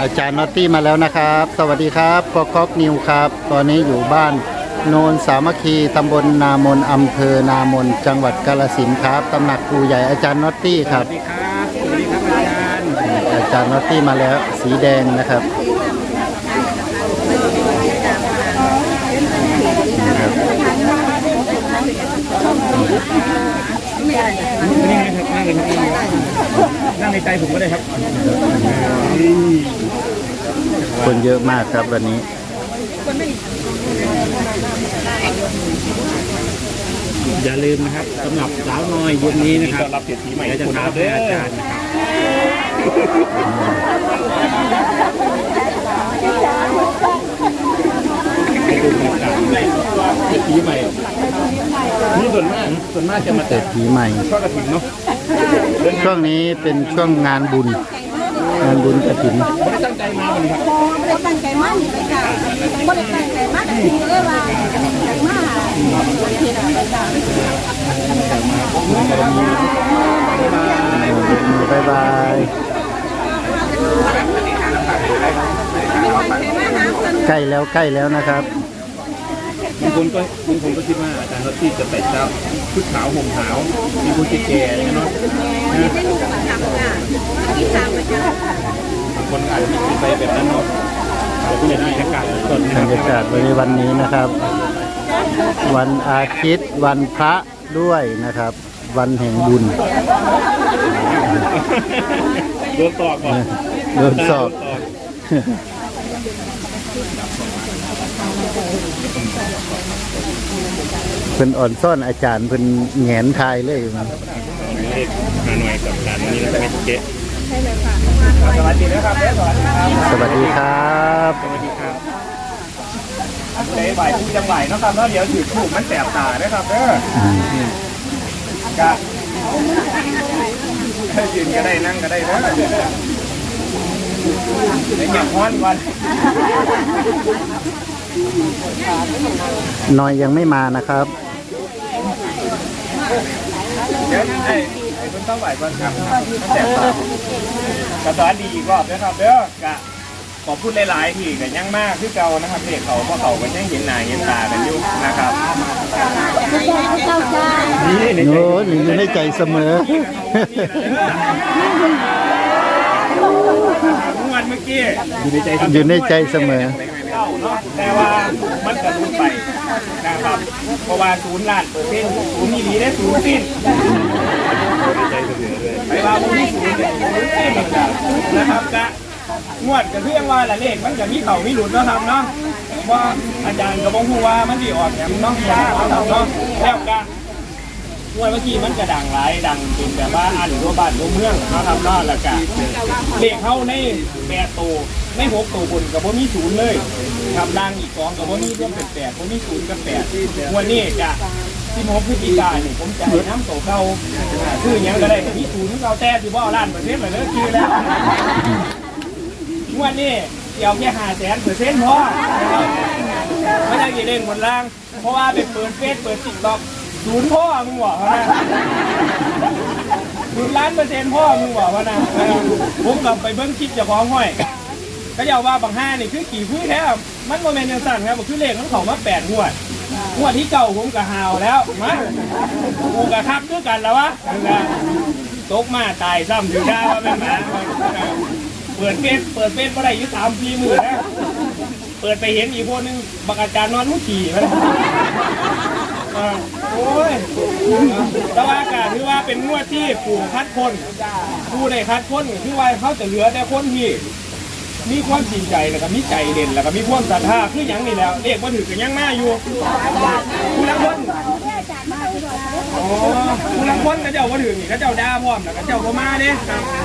อาจารย์นอตตี้มาแล้วนะครับ สวัสดีครับกอกอกนิวครับ ตอนนี้อยู่บ้านโนนสามัคคีตำบลนามนอำเภอนามนจังหวัดกาฬสินธุ์ครับตำหนักปู่ใหญ่อาจารย์นอตตี้ครับ สวัสดีครับสวัสดีครับอาจารย์อาจารย์นอตตี้มาแล้วสีแดงนะครับนะครับนี่ไงครับนั่งเลยครับนั่งในใจผมก็ได้ครับ คนเยอะมากครับวันนี้ อย่าลืมนะครับสำหรับสาวน้อยเย็นนี้นะครับรับเศรษฐีใหม่จะถามให้อาจารย์นะครับให้ดูบรรยากาศเศรษฐีใหม่นี่ส่วนมากส่วนมากจะมาเศรษฐีใหม่ทอดกระถิ่นเนาะช่วงนี้เป็นช่วงงานบุญงานบุญกระถินไม่ได้ตั้งใจมาวันนี้ครับไม่ได้ตั้งใจมากนี่เลยค่ะไม่ได้ตั้งใจมากแต่ทีเลยว่าตั้งใจมากทีละไปจ้าบายบายใกล้แล้วใกล้แล้วนะครับบางคนก็บางคนก็คิดว่า อาจารย์รถที่จะแต่งเจ้าชุดขาวห่มขาว มีคนแก่ๆอย่างเงี้ยเนาะนะบางคนอาจจะคิดไปแบบนั้นเนาะแต่ผู้ใหญ่ได้อากาศสดนะคบรรับรยากาศในวันนี้นะครับ วันอาทิตย์วันพระด้วยนะครับ วันแห่งบุญโดนตอกก่อนโดนสอบโดนตอก เพิ่นอ่อนซ่อนอาจารย์เพิ่นแหงนทายเลยเลขฮานอยกับการวันนี้เราจะไม่เก๊ะสวัสดีนะครับสวัสดีครับสวัสดีครับสวัสดีครับเตะไหวผู้จังไหวเนาะครับแล้วเดี๋ยวถือถูกมันแสบตานะครับเด้อกะยืนก็ได้นั่งก็ได้นะไอ้หยับฮ้อนวันนอยยังไม่มานะครับ เดี๋ยวไอ้ไอ้คนต้องไหวก่อนครับแต่กระสอนดีอีกรอบนะครับเด้อกะขอพูดหลายๆที่กันยังมากคือเก่านะครับเด็กเขาเพราะเขาก็ยังเห็นหน้าเห็นตากันอยู่นะครับเจ้าจ้านี่ในใจโอ้หนึ่งอยู่ในใจเสมอ งวดเมื่อกี้อยู่ในใจอยู่ในใจเสมอเก้าเนาะแต่ว่ามันกระลุนไปนะครับเพราะว่าศูนย์ล้านเปอร์เซ็นต์ศูนย์นี่ดีได้ศูนย์สิ้นไปว่าบ่มีศูนย์เนี่ยศูนย์สิ้นนะครับกะงวดกับเรื่องว่าละเลขมันจะมีเข่ามีหลุดเนาะครับเนาะว่าอาจารย์ก็บอกว่ามันดีออกเนี่ยมันเนาะเนาะเนาะแล้วกะ งวดเมื่อกี้มันจะดังหลายดังเป็นแบบว่าอันทั่วบ้านทั่วเมืองนะครับเนาะแล้วก็เลขเข้าในแปดตัวในหกตัวบนกับว่ามีศูนย์เลยครับดังอีกสองกับว่ามีร่วมเป็นแปดว่ามีศูนย์กับแปดวันนี้จะที่มพฤศจิกายนนี่ยผมจะให้น้ำโตเก่าชื่อหยังก็ได้มีศูนย์เราแต่ที่ว่าล้านปร์เซ็นต์เลยเด้อคือแล้วงวันนี้เดี๋ยวแค่หาแสนเปอร์เซ็นต์พอไม่ได้กี่เล่นบนล่าง เพราะว่าเป็นเปิดเฟซเปิดติ๊กต็อก ศูนย์พ่อมึงบอกเขานะศูนย์ล้านเปอร์เซ็นต์พ่อมึงบอกเขานะผมกลับไปเบิ้งคลิปเจะของห้อยก็เยาว่าบางห้านี่คือกี่พื้นแท้มันโมเมนต์ยังสั่นครับคือเลขมันเขามาแปดงวดงวดที่เก่าผมก็หาวแล้วมากูกะทับด้วยกันแล้ววะนั่นแหละตกมาตายซ้ำอยู่ได้ว่าเป็นหมาเปิดเฟซเปิดเฟซมื่อไรอยู่สามปีมือนะเปิดไปเห็นอีกคนนึงบักอาจารย์นอนมุขี่มาอ่าโอ้ ยแต่ว่าการที่ว่าเป็นงวดที่ปู่คัดคนผู้ได้คัดคนก็คือว่าเขาจะเหลือแต่คนที่มีความจริงใจแล้วก็มีใจเด่นแล้วก็มีความศรัทธาคืออย่างนี้แล้วเรียกว่าถือกันยังหน้าอยู่ผู้ลังคนอ๋อผู้ลังคนก็เจ้าว่าถือนี่ก็เจ้าด่าพร้อมแล้วก็เจ้าก็มาเด้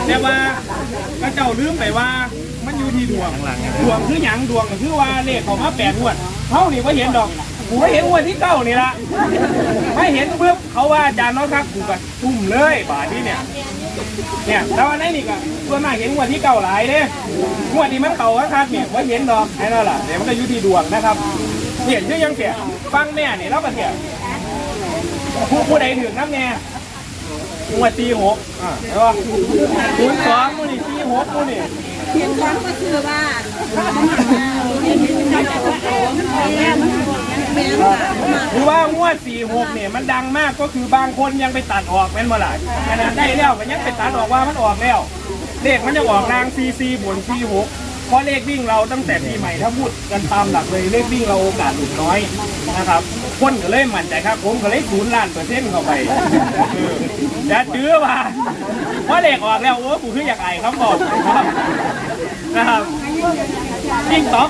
แต่ว่าก็เจ้าลืมไปว่ามันอยู่ที่ดวงดวงคือหยังดวงก็คือว่าเลขเขามาแปดงวดเขานี่ว่าเห็นดอก กูไม่เห็นวันที่เก้านี่ละไม่เห็นปุ๊บเขาว่าอาจารย์น้องครับกูก็ทุ่มเลยบาทนี้เนี่ย เนี่ยแต่ว่าในนี่ก็ส่วนมากเห็นวันที่เก้าหลายเด้งวดนี้มันเก่าครับเนี่ยว่าเห็นดอกไอ้นั่นแหละเดี๋ยวมันก็อยู่ที่ดวงนะครับเนี่ยชื่อยังเสียฟังแม่เนี่ยเราก็เสียผู้ผู้ใดถึงน้ำแน่งวดตีหกอ่าใช่ป่ะศูนย์สองมูนี่ตีหกมูนี่เพียงครั้งก็คือว่าแม่ แม่หรือว่างวดสี่หกเนี่ยมันดังมากก็คือบางคนยังไปตัดออกแม่นบ่ล่ะขนาดได้แล้วก็ยังไปตัดออกว่ามันออกแล้ว เลขมันจะออกรางซีซีบนซีหกเพราะเลขวิ่งเราตั้งแต่ปีใหม่ถ้าพูดกันตามหลักเลยเลขวิ่งเราโอกาสหลุดน้อยนะครับคนก็เลยมั่นใจครับผมก็เลยศูนย์ล้านเปอร์เซ็นต์เข้าไปจะจื้อว่าเพราะเลขออกแล้วโอ้กูคืออยากไอ้ครับบอกนะครับนะครับติ๊กต็อก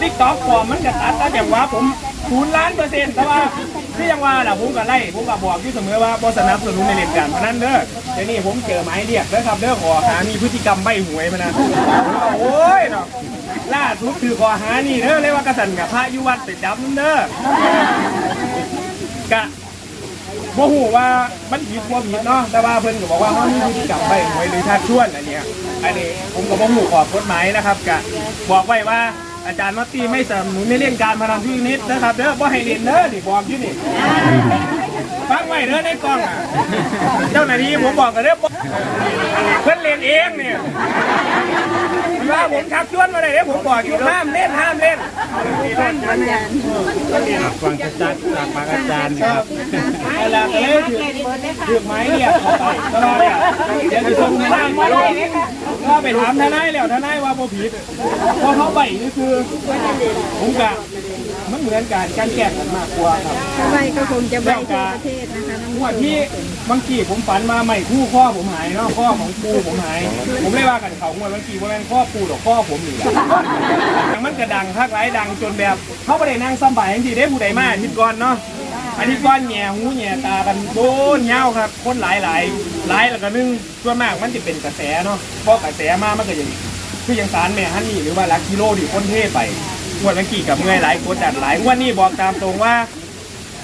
ติ๊กต็อกฟอร์มมันกระตัดแต่อย่างว่าผม ศูนย์ล้านเปอร์เซ็นต์แต่ว่าที่ยังว่าล่ะผมก็ไล่ผมก็บอกอยู่เสมอว่าบสนับสนุนในเล่นการพนันเด้อเดี๋ยวนี้ผมเจอหมายเรียกแล้วครับเด้อขอหามีพฤติกรรมใบหวยมานะโอ้ยเนาะล่าสุดคือขอหานี่เด้อเรียกว่ากระสันกับพระยุวัดไปจับนั่นเด้อกะบ่ฮู้ว่ามันผิดบ่ผิดเนาะแต่ว่าเพิ่นก็บอกว่าเฮามีพฤติกรรมใบหวยหรือชักชวนอันเนี้ยอันนี้ผมก็บ่ฮู้ขอบกฎหมายนะครับกะบอกไว้ว่า อาจารย์มัตตีไม่สนับสนุนในเรื่องการพนันที่นิดนะครับเด้อบ่ให้เล่นเด้อนี่บอกที่นี่ฟังไว้เด้อในกล้องอะเจ้าหน้าที่ผมบอกกันเด้อเพิ่นเล่นเองเนี่ย ว่าผมชักชวนมาได้เด้อผมบอกอยู่ห้ามเล่นห้ามเล่นฟังชัดๆจากปากอาจารย์นะครับเวลาก็เลยถือถือไม้เนี่ยเข้าไปตลอดเนี่ยเดี๋ยวจะส่งทนายมาเลยก็ไปถามทนายแล้วทนายว่าบ่ผิดเพราะเขาใบนี่คือผมกะมันเหมือนการการแก้กันมากกว่าครับไปก็คงจะไปทั่วประเทศนะคะงวดที่ บางทีผมฝันมาใหม่คู่ข้อผมหายเนาะข้อของปูผมหาย ผมเลยว่ากันเขางวดบางทีว่าแม่นข้อปูหรอกข้อผมนี่แหละอย่างมันกระดังทักไร้ดังจนแบบเขาไม่ได้นั่งสบายจริงๆได้ผู้ใดมาอาทิตย์ก่อนเนาะอาทิตย์ก่อนแง่หูแง่ตากันโดนเงาครับ คนหลายหลายหลายแล้วก็นึ่งส่วนมากมันจะเป็นกระแสเนาะเพราะกระแสมามันก็อย่างคืออย่างสารแม่ฮันนี่หรือว่าลักกิโลที่คนเท่ไปงวดบางทีกับเมื่อยหลายกดดันหลายงวดนี้บอกตามตรงว่า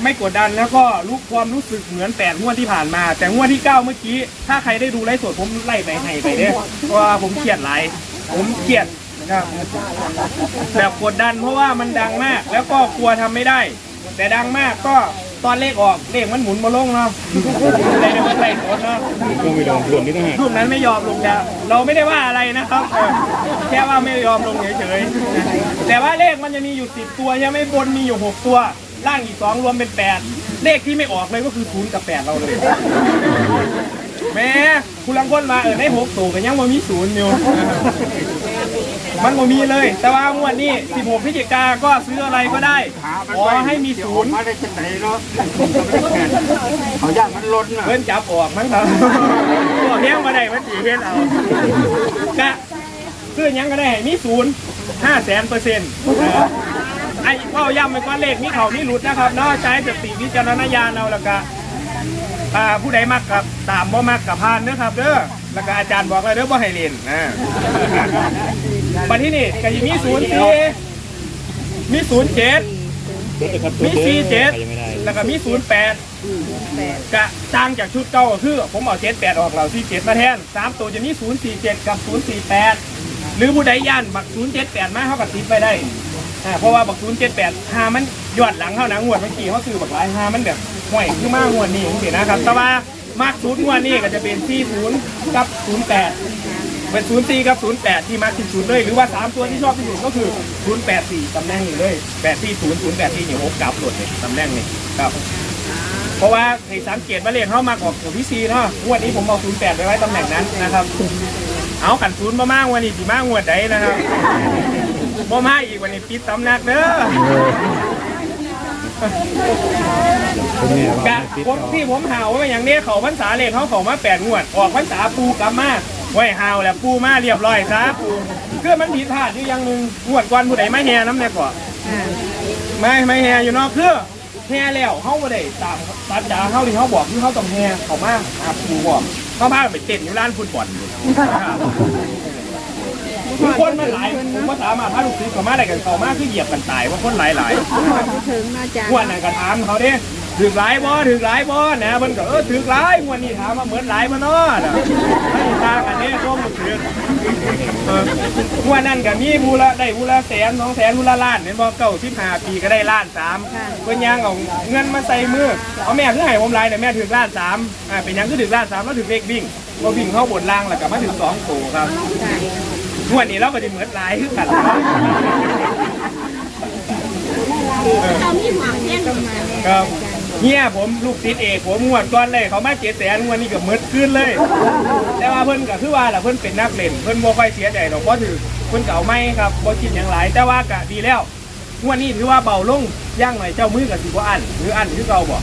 ไม่กดดันแล้วก็รู้ความรู้สึกเหมือนแปดงวดที่ผ่านมา แต่งวดที่เก้าเมื่อกี้ ถ้าใครได้ดูไลฟ์สดผมไล่ไปให้ไปเนี่ยเพราะว่าผมเครียดหลายผมเครียดนะครับแบบกดดันเพราะว่ามันดังมาก แล้วก็กลัวทำไม่ได้ แต่ดังมากก็ตอนเลขออกเลขมันหมุนมาลงเนาะเลยในวันไล่สดเนาะ ก็ไม่ลงรวมนี่ต้องหารูปนั้นไม่ยอมลงแล้วเราไม่ได้ว่าอะไรนะครับเออแค่ว่าไม่ยอมลงเฉยๆแต่ว่าเลขมันจะมีอยู่สิบตัวใช่ไหมบนมีอยู่หกตัว ล่างอีกสองรวมเป็นแปดเลขที่ไม่ออกเลยก็คือศูนย์กับแปดเราเลย แม่คุณลังคนมาเออได้หกตัวกันยังบ่มีศูนย์อยู่ มันบ่มีเลย แต่ว่างวดนี้ 16พฤศจิกาก็ซื้ออะไรก็ได้ ขอให้มีศูนย์มาได้จังไหนเนาะเขาย่างมันล้นอะเพิ่นจับออกมั้งครับตัวเพียงมาได้มันสีเพี้ยนเอากะซื้อหยังก็ได้ให้มีศูนย์ห้าแสนเปอร์เซ็นต์ไอ้เป้าย้ำไปก้อนเลขมีเขามีหลุดนะครับเนาะใช้สติวิจารณญาณเอาแล้วก็อ่าผู้ใดมักกับตามบ่มักกับพานเด้อครับเด้อแล้วก็อาจารย์บอกเลยเด้อบ่ให้เล่นนะบัดที่นี่ก็สิมีศูนย์สี่มีศูนย์เจ็ด มีสี่เจ็ดแล้วก็มีศูนย์แปดกะต่างจากชุดเก่าก็คือ ผมเอาเจ็ดแปดออกเราสี่เจ็ดมาแทนสามตัวจะมีศูนย์สี่เจ็ดกับศูนย์สี่แปดหรือผู้ใดย่านบักศูนย์เจ็ดแปดมาเขากับติดไปได้ อ่าเพราะว่าบักศูนย์เจ็ดแปดหามันยอดหลังเข้าหนังงวดเมื่อกี้เขาคือบักหลายหามันแบบห่วยคือมากงวดนี้เห็นนะครับ แต่ว่ามากศูนย์งวดนี้ก็จะเป็นที่ศูนย์กับศูนย์แปดเป็นศูนย์สี่กับศูนย์แปดที่มาที่ศูนย์เลย หรือว่าสามตัวที่ชอบที่สุดก็คือศูนย์แปดสี่ตำแหน่งนี้เลยแปดที่ศูนย์ศูนย์แปดที่เนี่ยโอ้กลับหลดเลยตำแหน่งนี้ครับ เพราะว่าให้สังเกตว่าเลขเข้ามากออกตัวพี่ซีเนาะงวดนี้ผมเอาศูนย์แปดไปไว้ตำแหน่งนั้นนะครับ เอากันศูนย์มามากวันนี้สีมากงวดใดนะครับ บ่มาอีกวันนี้ปิดตำหนักเด้อกะผมที่ผมหาวว่าอย่างนี้เขาพรรษาเลขเขาเขามาแปดงวด ออกพรรษาปูกลับมาไว้หาวแล้วปูมาเรียบร้อยซะปูคือมันผิดพลาดอยู่อย่างหนึ่งงวดก่อนผู้ใดไม่แห่น้ำแน่ก่อนไม่ไม่แห่อยู่เนอกคือแห่แล้วเขาบ่ได้ตามตัดจาเขาที่เขาบอกคือเขาต้องแห่เขามาหาปูบอกเขาพาไปเต้นอยู่ร้านฟุตบอลอยู่คือคนมันหลายผ มก็สามารถพาลูกศิษย์เขามาได้กันเขามาคือเหยียบกันตายว่าคนหลายหลายๆถึงนะจ๊ะงวดนั้นก็ถามเขาเด้ถือหลายบ่ถือหลายบ่นะเพิ่นก็เออถือหลายงวดนี้ถามว่าเหมือนหลายบ่เนาะน่ะไม่ต่างกันเด้ก็บ่ถือเอองวดนั้นก็มีผู้ละได้ผู้ละแสนสองแสนผู้ละล้านเห็นบ่เก้าสิบห้าปีก็ได้ล้านสามเพิ่นย่างเอาเงินมาใส่มือเอาแม่คือให้ผมหลายแต่แม่ถือล้านสามอ่าเป็นหยังคือถือล้านสามแล้วถือเลขวิ่งพอวิ่งเข้าบนล่างแล้วก็มาถึงสองโตครับ งวดนี้เราก็สิเหมือนหลายคือกันเนาะเรามีหวังเนี่ยครับเฮียผมลูกติดเอกผมงวดก้อนเลยเขามาเจ็ดแสนงวดนี้ก็มืดขึ้นเลย แต่ว่าเพิ่นก็คือว่าล่ะเพิ่นเป็นนักเล่นเพิ่นบ่ค่อยเสียใจหรอกเพราะถือเพิ่นเก่าไม่ครับบ่คิดหยังหลายแต่ว่าก็ดีแล้วงวดนี้ถือว่าเบาลงย่างหน่อยเจ้ามือก็สิบ่อันหรืออันคือเก่าบ่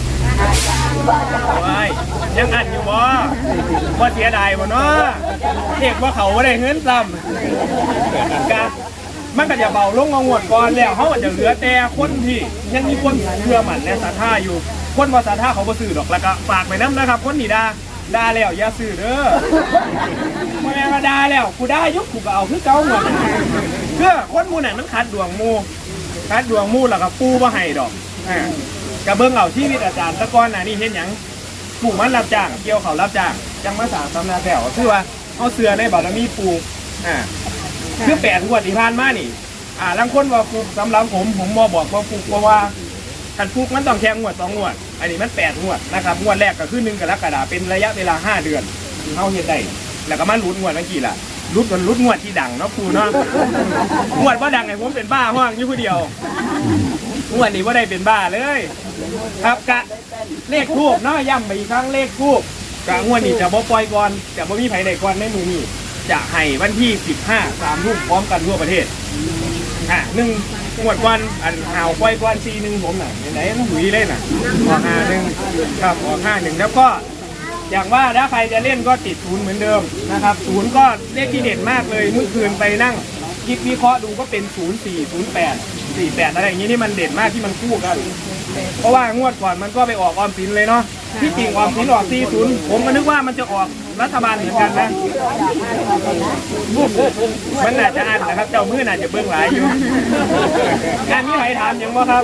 ยังอันอยู่บ่บ่เสียดายบ่เนาะเด็กว่าเขาบ่ได้เงินซ้ำก็มันก็จะเบาลงงงวดก่อนแล้วเขาก็จะเหลือแต่คนที่ยังมีคนเชื่อมั่นและศรัทธาอยู่ คนว่าศรัทธาเขาบ่ซื้อดอกแล้วก็ฝากไปนํนะครับ คนที่ดาดาแล้วอย่าซื้อเด้อมาแม่มาดาแล้วกูได้ยุคกูก็เอาคือเก่าหมดเพื่อคนมูนั่นมันคัดดวงมูคัดดวงมูแล้วก็ปูมาให้ดอกอ กระเบื้องเอาชีวิตอาจารย์ตะก้อนน่ะนี่เห็นหยังปลูกมันรับจ้างเกี่ยวเขารับจ้างจังมาสางตำนาแถวคือว่าเอาเสือในบารมีปลูกอ่าคือแปดงวดที่ผ่านมานี่ อ่าลังคนว่าปลูกสำหรับผมผมบ่บอกว่าปลูกเพราะว่าการปลูกมันต้องแค่งวดสองงวด อันนี้มันแปดงวดนะครับงวดแรกก็คือหนึ่งกรกฎาคมเป็นระยะเวลาห้าเดือนเขาเฮ็ดได้แล้วก็มาลุ้นงวดเมื่อกี้ล่ะลุ้นกันลุ้นงวดที่ดังเนาะครูเนาะงวดว่าดังไงผมเป็นบ้าห้องอยู่ผู้เดียวงวดนี้ว่าได้เป็นบ้าเลย ครับกะเลขทูบเนาะย้ำไปอีกครั้งเลขทูบกะงวดนี้จะบ่ปล่อยก่อนจะบ่มีไผได้ก่อนในมือนี้จะให้วันที่ 15 3ทุ่มพร้อมกันทั่วประเทศอะหนึ่งงวดก่อนอันหาวปล่อยก่อนซีหนึ่งผมน่ะไหนๆมันหุยเลยน่ะออกห้าหนึ่งครับออกห้าหนึ่งแล้วก็อย่างว่าถ้าใครจะเล่นก็ติดศูนย์เหมือนเดิมนะครับศูนย์ก็เลขที่เด่นมากเลยเมื่อคืนไปนั่งคิดวิเคราะห์ดูก็เป็นศูนย์สี่ศูนย์แปด สี่แปดอะไรอย่างนี้ที่มันเด่นมากที่มันคู่กัน เพราะว่างวดก่อนมันก็ไปออกออมสินเลยเนาะที่จริงออมสินออกสี่ศูนย์ผมก็นึกว่ามันจะออกรัฐบาลเหมือนกันนะมันน่าจะอันนะครับ เจ้ามือน่าจะเบื้องหลายอยู่งานนี้ใครถามยังบ่ครับ